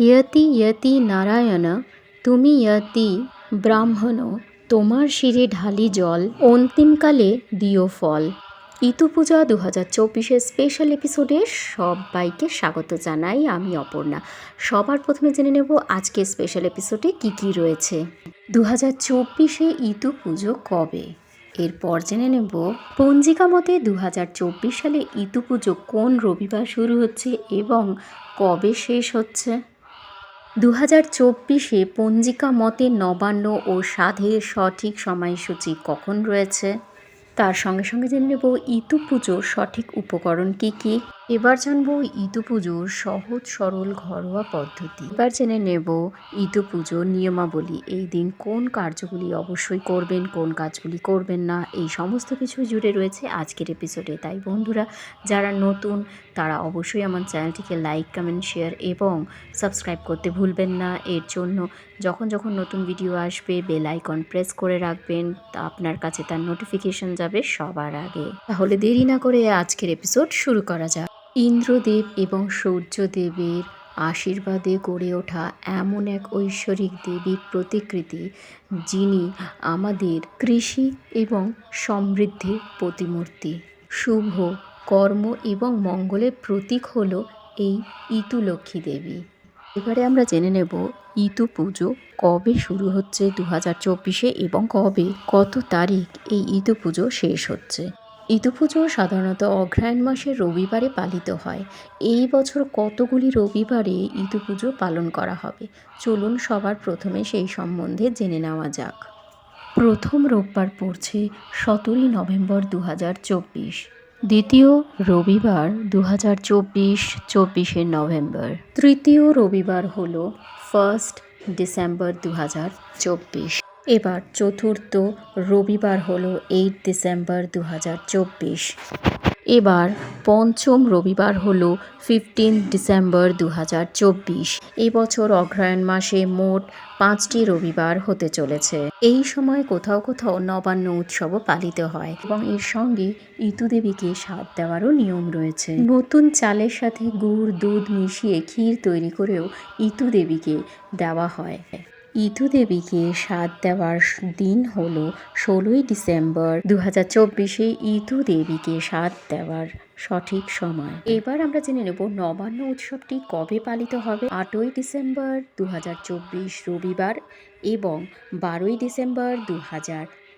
ইয়তি ইয়তি নারায়ণ, তুমি ইয়তি ব্রাহ্মণ, তোমার শিরে ঢালি জল, অন্তিমকালে দিও ফল। ইতু পূজা দু হাজার চব্বিশের স্পেশাল এপিসোডে সবাইকে স্বাগত জানাই আমি অপর্ণা। সবার প্রথমে জেনে নেব আজকে স্পেশাল এপিসোডে কি কি রয়েছে। দু হাজার চব্বিশে ইতু পুজো কবে? এরপর জেনে নেব পঞ্জিকা মতে দু হাজার চব্বিশ সালে ইতু পুজো কোন রবিবার শুরু হচ্ছে এবং কবে শেষ হচ্ছে। দু হাজার চব্বিশে পঞ্জিকা মতে নবান্ন ও সাধের সঠিক সময়সূচি কখন রয়েছে? তার সঙ্গে সঙ্গে জেনে নেব ইতু পুজোর সঠিক উপকরণ কী কী? এবার জানব ইতু পুজোর সহজ সরল ঘরোয়া পদ্ধতি। এবার জেনে নেব ইতু পুজোর নিয়মাবলী। এই দিন কোন কার্যগুলি অবশ্যই করবেন, কোন কাজগুলি করবেন না, এই সমস্ত কিছু জুড়ে রয়েছে আজকের এপিসোডে তাই বন্ধুরা, যারা নতুন, তারা অবশ্যই আমার চ্যানেলটিকে লাইক কমেন্ট শেয়ার এবং সাবস্ক্রাইব করতে ভুলবেন না। এর জন্য যখন যখন নতুন ভিডিও আসবে বেল আইকন প্রেস করে রাখবেন, তা আপনার কাছে তার নোটিফিকেশন যাবে সবার আগে। তাহলে দেরি না করে আজকের এপিসোড শুরু করা যাক। ইন্দ্রদেব এবং সূর্যদেবের আশীর্বাদে গড়ে ওঠা এমন এক ঐশ্বরিক দেবীর প্রতিকৃতি, যিনি আমাদের কৃষি এবং সমৃদ্ধির প্রতিমূর্তি। শুভ, কর্ম এবং মঙ্গলের প্রতীক হল এই ইতু লক্ষ্মী দেবী। এবারে আমরা জেনে নেব ইতু পুজো কবে শুরু হচ্ছে দু হাজার চব্বিশে এবং কবে, কত তারিখ এই ইতু পুজো শেষ হচ্ছে। পুজো সাধারণত অগ্রহায়ণ মাসের রবিবারে পালিত হয়। এই বছর কতগুলি রবিবারে পুজো পালন করা হবে? চলুন সবার প্রথমে সেই সম্বন্ধে জেনে নেওয়া যাক। প্রথম রোববার পড়ছে সতেরোই নভেম্বর দু হাজার চব্বিশ। দ্বিতীয় রবিবার দু হাজার চব্বিশ, চব্বিশে নভেম্বর। তৃতীয় রবিবার হল ফার্স্ট ডিসেম্বর দু হাজার চব্বিশ। এবার চতুর্থ রবিবার হলো এইট ডিসেম্বর দু হাজার চব্বিশ। এবার পঞ্চম রবিবার হলো ফিফটিন ডিসেম্বর দু হাজার চব্বিশ এবছর অগ্রহায়ণ মাসে মোট পাঁচটি রবিবার হতে চলেছে। এই সময় কোথাও কোথাও নবান্ন উৎসবও পালিত হয় এবং এর সঙ্গে ইতু দেবীকে স্বাদ দেওয়ারও নিয়ম রয়েছে। নতুন চালের সাথে গুড়, দুধ মিশিয়ে ক্ষীর তৈরি করেও ইতু দেবীকে দেওয়া হয়। ইতু দেবীকে সাত দেওয়ার দিন হল ষোলোই ডিসেম্বর। দু হাজার চব্বিশে ইতু দেবীকে সাত দেওয়ার সঠিক সময়। এবার আমরা জেনে নেব নবান্ন উৎসবটি কবে পালিত হবে? আটই ডিসেম্বর দু হাজার চব্বিশ রবিবার এবং বারোই ডিসেম্বর দু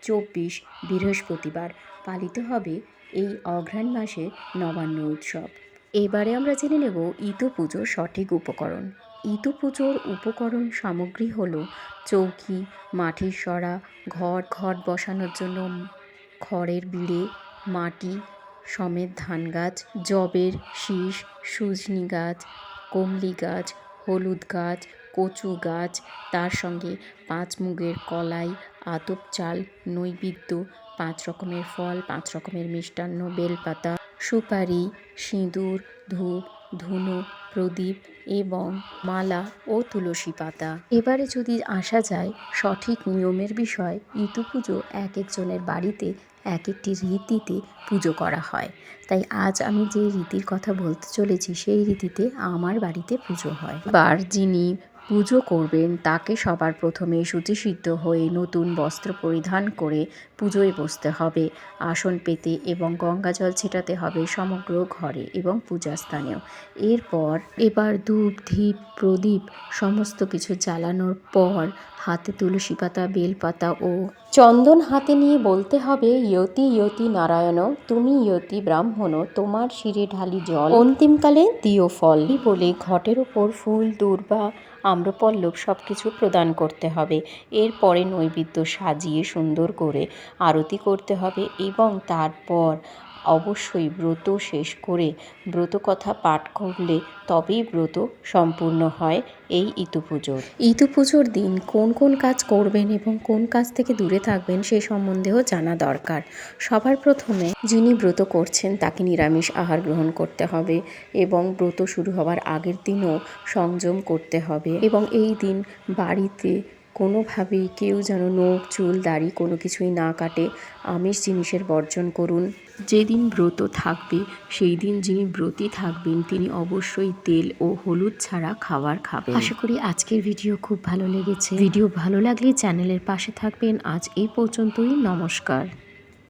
চব্বিশ বৃহস্পতিবার পালিত হবে এই অঘ্রাণ মাসে নবান্ন উৎসব। এবারে আমরা জেনে নেব ইতু পুজোর সঠিক উপকরণ। ইতু পুজোর উপকরণ সামগ্রী হলো চৌকি, মাটির সরা ঘট ঘট বসানোর জন্য খড়ের বিড়ে, মাটি, সমেত ধান গাছ জবের শীষ, সুজনি গাছ, কমলি গাছ, হলুদ গাছ, কচু গাছ, তার সঙ্গে পাঁচ মুগের কলাই, আতপ চাল, নৈবেদ্য, পাঁচ রকমের ফল, পাঁচ রকমের মিষ্টান্ন, বেলপাতা, সুপারি, সিঁদুর, ধূপ ধুনো, প্রদীপ এবং মালা ও তুলসী পাতা। এবারে যদি আসা যায়, সঠিক নিয়মের বিষয় ইতু পুজো এক একজনের বাড়িতে, এক একটি রীতিতে পুজো করা হয়। তাই আজ আমি যে রীতির কথা বলতে চলেছি, সেই রীতিতে আমার বাড়িতে পুজো হয়। বার যিনি পুজো করবেন, তাকে সবার প্রথমে শুচিসিদ্ধ হয়ে নতুন বস্ত্র পরিধান করে পুজোয় বসতে হবে। আসন পেতে এবং গঙ্গা জল ছেটাতে হবে সমগ্র ঘরে এবং পূজাস্থানেও। এরপর এবার ধূপ, ধীপ, প্রদীপ, সমস্ত কিছু জ্বালানোর পর হাতে তুলসী পাতা, বেলপাতা ও চন্দন হাতে নিয়ে বলতে হবে, ইয়তি ইয়তি নারায়ণ, তুমি ইয়তি ব্রাহ্মণ, তোমার শিরে ঢালি জল। অন্তিমকালে দিও ফল। বলে ঘটের ওপর ফুল, দূর্বা, আম্রপল্লব সব কিছু প্রদান করতে হবে। এরপরে নৈবেদ্য সাজিয়ে সুন্দর করে আরতি করতে হবে এবং তারপর অবশ্যই ব্রত শেষ করে ব্রত কথা পাঠ করলে তবেই ব্রত সম্পূর্ণ হয় এই ইতু পুজোর। ইতু পুজোর দিন কোন কোন কাজ করবেন এবং কোন কাজ থেকে দূরে থাকবেন সে সম্বন্ধেও জানা দরকার। সবার প্রথমে যিনি ব্রত করছেন তাকে নিরামিষ আহার গ্রহণ করতে হবে এবং ব্রত শুরু হওয়ার আগের দিনও সংযম করতে হবে এবং এই দিন বাড়িতে কোনোভাবেই কেউ যেন নখ চুল দাড়ি কোনো কিছুই না কাটে। আমিষ জিনিসের বর্জন করুন। যেদিন ব্রত থাকবে সেই দিন যিনি ব্রতী থাকবেন তিনি অবশ্যই তেল ও হলুদ ছাড়া খাবার খাবেন। আশা করি আজকের ভিডিও খুব ভালো লেগেছে। ভিডিও ভালো লাগলে চ্যানেলের পাশে থাকবেন। আজ এই পর্যন্তই। নমস্কার।